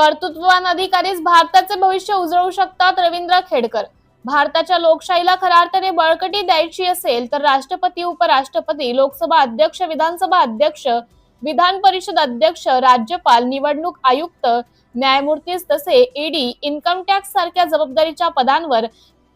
कर्तृत्ववान अधिकारीच भारताचे भविष्य उजळू शकतात रवींद्र खेडकर. भारताच्या लोकशाहीला खऱ्या अर्थाने बळकटी द्यायची असेल तर राष्ट्रपती उपराष्ट्रपती लोकसभा अध्यक्ष विधानसभा अध्यक्ष विधान परिषद अध्यक्ष राज्यपाल निवडणूक आयुक्त न्यायमूर्तीस तसे ईडी इन्कम टॅक्स सारख्या जबाबदारीच्या पदांवर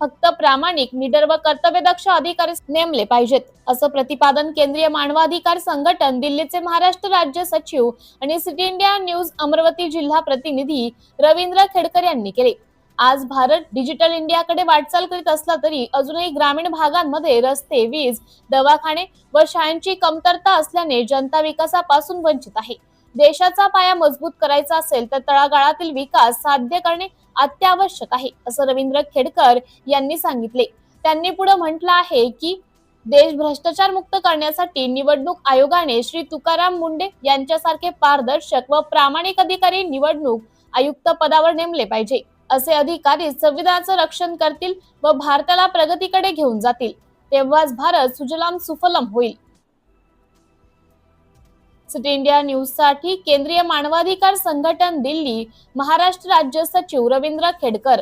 फक्त प्रामाणिक निडर व कर्तव्यदक्ष अधिकारी नेमले पाहिजेत असं प्रतिपादन केंद्रीय मानवाधिकार संघटन दिल्लीचे महाराष्ट्र राज्य सचिव आणि सिटी इंडिया न्यूज अमरावती जिल्हा प्रतिनिधी रवींद्र खेडकर यांनी केले. आज भारत डिजिटल इंडियाकडे वाटचाल करीत असला तरी अजूनही ग्रामीण भागांमध्ये रस्ते वीज दवाखाने व शाळांची कमतरता असल्याने जनता विकासापासून वंचित आहे. देशाचा पाया मजबूत करायचा असेल तर तळागाळातील विकास साध्य करणे अत्यावश्यक आहे असं रवींद्र खेडकर यांनी सांगितले. त्यांनी पुढे म्हटलं आहे की देश भ्रष्टाचार मुक्त करण्यासाठी निवडणूक आयोगाने श्री तुकाराम मुंडे यांच्यासारखे पारदर्शक व प्रामाणिक अधिकारी निवडणूक आयुक्त पदावर नेमले पाहिजे असे अधिकारी संविधानाचं रक्षण करतील व भारताला प्रगतीकडे घेऊन जातील. तेव्हाच भारत सुजलाम सुफलम होईल. सिटी इंडिया न्यूजसाठी केंद्रीय मानवाधिकार संघटन दिल्ली महाराष्ट्र राज्य सचिव रवींद्र खेडकर.